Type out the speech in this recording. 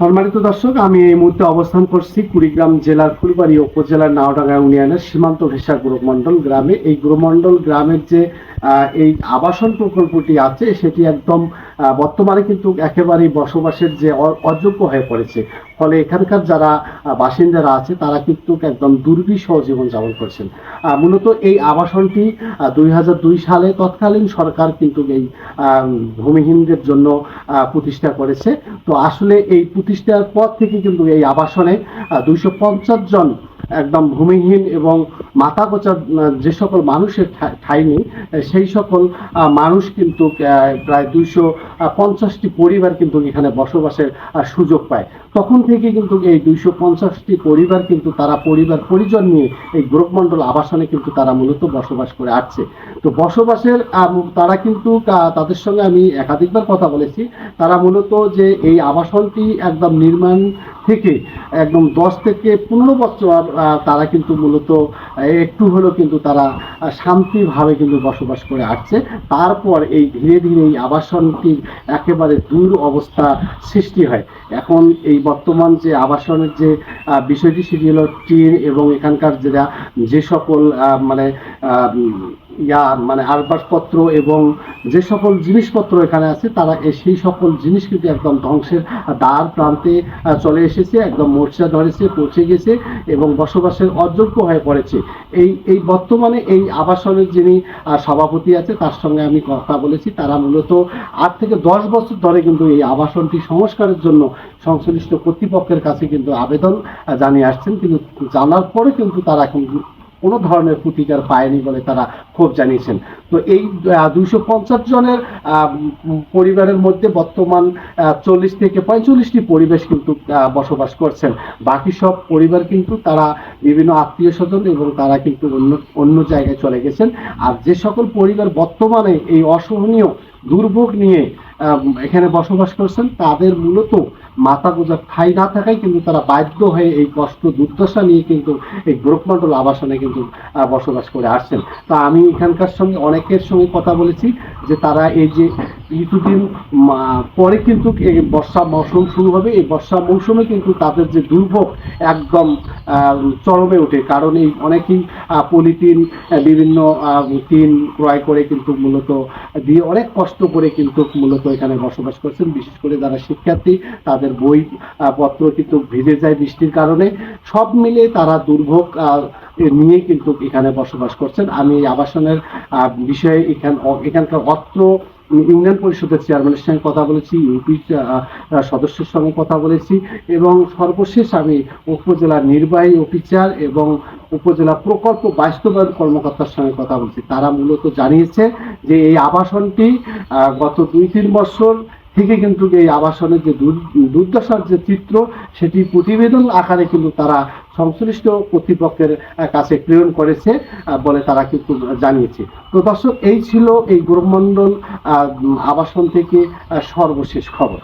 সম্মানিত দর্শক, আমি এই মুহূর্তে অবস্থান করছি কুড়িগ্রাম জেলার ফুলবাড়ি উপজেলার নাওডাঙ্গা ইউনিয়নের সীমান্ত ঘেষা গ্রুপমণ্ডল গ্রামে। এই গ্রুপমণ্ডল গ্রামের যে এই আবাসন প্রকল্পটি আছে, সেটি একদম বর্তমানে কিন্তু একেবারেই বসবাসের যে অযোগ্য হয়ে পড়েছে। ফলে এখানকার যারা বাসিন্দারা আছে, তারা কিন্তু একদম দুর্বিষহ জীবনযাপন করছেন। মূলত এই আবাসনটি দুই দুই সালে তৎকালীন সরকার কিন্তু এই ভূমিহীনদের জন্য প্রতিষ্ঠা করেছে। তো আসলে এই প্রতিষ্ঠার পর থেকে কিন্তু এই আবাসনে দুইশো পঞ্চাশ জন একদম ভূমিহীন এবং মাথা গোচা যে সকল মানুষের ঠা- ঠাঁই নেই সেই সকল মানুষ কিন্তু প্রায় দুইশো পঞ্চাশটি পরিবার কিন্তু এখানে বসবাসের সুযোগ পায়। তখন থেকে কিন্তু এই দুইশো পঞ্চাশটি পরিবার কিন্তু তারা পরিবার পরিজন নিয়ে এই গ্রুপমণ্ডল আবাসনে কিন্তু তারা মূলত বসবাস করে আসছে। তো বসবাসের তারা কিন্তু তাদের সঙ্গে আমি একাধিকবার কথা বলেছি। তারা মূলত যে এই আবাসনটি একদম নির্মাণ থেকে একদম দশ থেকে পনেরো বছর তারা কিন্তু মূলত একটু হলেও কিন্তু তারা শান্তিভাবে কিন্তু বসবাস করে আসছে। তারপর এই ধীরে ধীরে এই আবাসনটির একেবারে দূর অবস্থা সৃষ্টি হয়। এখন এই বর্তমান যে আবাসনের যে বিষয়টি সেটি হলো টিন এবং এখানকার যেটা যে সকল মানে ইয়া মানে আসবাবপত্র এবং যে সকল জিনিসপত্র এখানে আছে, তারা সেই সকল জিনিস কিন্তু একদম ধ্বংসের দ্বার প্রান্তে চলে এসেছে, একদম মোর্চা ধরেছে, পৌঁছে গেছে এবং বসবাসের অযোগ্য হয়ে পড়েছে। এই এই বর্তমানে এই আবাসনের যিনি সভাপতি আছে, তার সঙ্গে আমি কথা বলেছি। তারা মূলত আট থেকে দশ বছর ধরে কিন্তু এই আবাসনটি সংস্কারের জন্য সংশ্লিষ্ট কর্তৃপক্ষের কাছে কিন্তু আবেদন জানিয়ে আসছেন। কিন্তু জানার পরে কিন্তু তারা কিন্তু কোনো ধরনের প্রতিকার পায়নি বলে তারা ক্ষোভ জানিয়েছেন। তো এই দুইশো পঞ্চাশ জনের পরিবারের মধ্যে বর্তমান চল্লিশ থেকে পঁয়তাল্লিশটি পরিবেশ কিন্তু বসবাস করছেন। বাকি সব পরিবার কিন্তু তারা বিভিন্ন আত্মীয় স্বজন এবং তারা কিন্তু অন্য অন্য জায়গায় চলে গেছেন। আর যে সকল পরিবার বর্তমানে এই অসহনীয় দুর্ভোগ নিয়ে এখানে বসবাস করছেন, তাদের মূলত মাথা গোজার ঠাই না থাকায় কিন্তু তারা বাধ্য হয়ে এই কষ্ট দুর্দশা নিয়ে কিন্তু এই গ্রুপমণ্ডল আবাসনে কিন্তু বসবাস করে আসছেন। তা আমি এখানকার সঙ্গে অনেকের সঙ্গে কথা বলেছি যে তারা এই যে কিছুদিন পরে কিন্তু এই বর্ষা মৌসুম শুরু হবে। এই বর্ষা মৌসুমে কিন্তু তাদের যে দুর্ভোগ একদম চরমে ওঠে। কারণ এই অনেকেই পলিথিন বিভিন্ন টিন ক্রয় করে কিন্তু মূলত দিয়ে অনেক কষ্ট করে কিন্তু মূলত এখানে বসবাস করছেন। বিশেষ করে যারা শিক্ষার্থী, তাদের বই পত্র কিন্তু ভিজে যায় বৃষ্টির কারণে। সব মিলে তারা দুর্ভোগ নিয়ে কিন্তু এখানে বসবাস করছেন। আমি এই আবাসনের বিষয়ে এখান এখানকার অত্র ইউনিয়ন পরিষদের চেয়ারম্যানের সঙ্গে কথা বলেছি, ইউপি সদস্যের সঙ্গে কথা বলেছি এবং সর্বশেষ আমি উপজেলার নির্বাহী অফিসার এবং উপজেলা প্রকল্প বাস্তবায়ন কর্মকর্তার সঙ্গে কথা বলছি। তারা মূলত জানিয়েছে যে এই আবাসনটি গত দুই তিন বছর থেকে কিন্তু এই আবাসনের যে দুর- দুর্দশার যে চিত্র, সেটি প্রতিবেদন আকারে কিন্তু তারা সংশ্লিষ্ট কর্তৃপক্ষের কাছে প্রেরণ করেছে বলে তারা কিন্তু জানিয়েছে। তো দর্শক, এই ছিল এই গ্রহমণ্ডল আবাসন থেকে সর্বশেষ খবর।